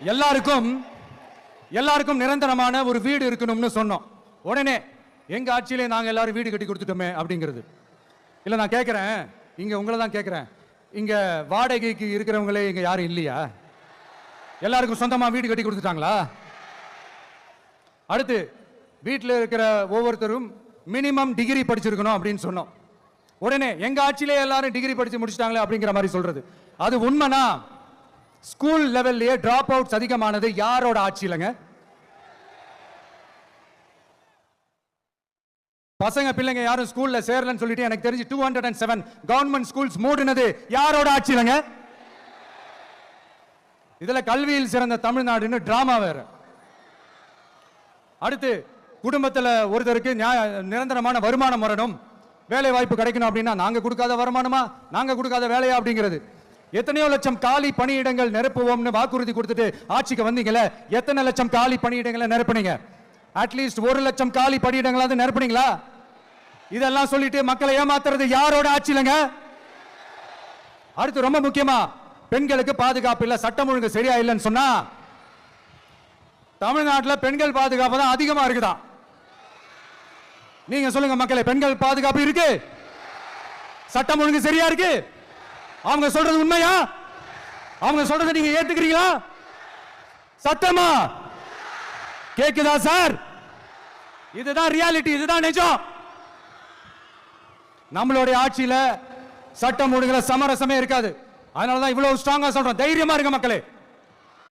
எல்லாருக்கும் எல்லாருக்கும் நிரந்தரமான ஒரு வீடு இருக்கணும்னு சொன்னோம். உடனே எங்க ஆட்சியிலே நாங்க எல்லாரும் வீடு கட்டி கொடுத்துட்டோமே அப்படிங்கிறது. இல்ல நான் கேட்கிறேன் இங்க உங்களை தான் கேட்கிறேன் இங்க வாடகைக்கு இருக்கிறவங்களே இங்க யாரும் இல்லையா? எல்லாருக்கும் சொந்தமா வீடு கட்டி கொடுத்துட்டாங்களா? அடுத்து வீட்டில் இருக்கிற ஒவ்வொருத்தரும் மினிமம் டிகிரி படிச்சிருக்கணும் அப்படின்னு சொன்னோம். உடனே எங்க ஆட்சியிலே எல்லாரும் டிகிரி படிச்சு முடிச்சிட்டாங்களே அப்படிங்கிற மாதிரி சொல்றது. அது உண்மைனா ஸ்கூல் லெவல்லையே டிராப் அவுட்ஸ் அதிகமானது யாரோட ஆட்சியிலங்க? பசங்க பிள்ளைங்க யாரும் ஸ்கூல்ல சேரலன்னு சொல்லிட்டு எனக்கு தெரிஞ்சு two hundred and seven government schools மூடினது யாரோட ஆட்சியிலங்க? இதுல கல்வியில் சிறந்த தமிழ்நாடுன்னு டிராமா வேற. அடுத்து குடும்பத்தில் ஒருத்தருக்கு நியாய- நிரந்தரமான வருமானம் வரணும். வேலை வாய்ப்பு கிடைக்கணும் அப்படின்னா நாங்கள் கொடுக்காத வருமானமா? நாங்கள் கொடுக்காத வேலையா அப்படிங்கிறது. எத்தனையோ லட்சம் காலி பணியிடங்கள் நிரப்புவோம்னு வாக்குறுதி கொடுத்துட்டு ஆட்சிக்கு வந்தீங்கல்ல? எத்தனை லட்சம் காலி பணியிடங்களை நிரப்புனீங்க? அட்லீஸ்ட் ஒரு லட்சம் காலி பணியிடங்களாவது நிரப்புனீங்களா? இதெல்லாம் சொல்லிட்டு மக்களை ஏமாத்துறது யாரோட ஆட்சியிலங்க அடுத்து ரொம்ப முக்கியமா பெண்களுக்கு பாதுகாப்பு இல்ல சட்டம் ஒழுங்கு சரியா இல்லைன்னு சொன்னா தமிழ்நாட்டில் பெண்கள் பாதுகாப்பு தான் அதிகமா இருக்குதா? நீங்க சொல்லுங்க மக்களை பெண்கள் பாதுகாப்பு இருக்கு? சட்டம் ஒழுங்கு சரியா இருக்கு? அவங்க சொல்றது உண்மையா? அவங்க சொல்றதை நீங்க ஏத்துக்கிறீங்களா? சத்தமா கேக்குதா சார்? இதுதான் ரியாலிட்டி இதுதான் நிஜம். நம்மளுடைய ஆட்சியில சட்டம் ஒழுங்குல சமரசமே இருக்காது. அதனாலதான் இவ்வளவு ஸ்ட்ராங்கா சொல்றோம். தைரியமா இருங்க மக்களே.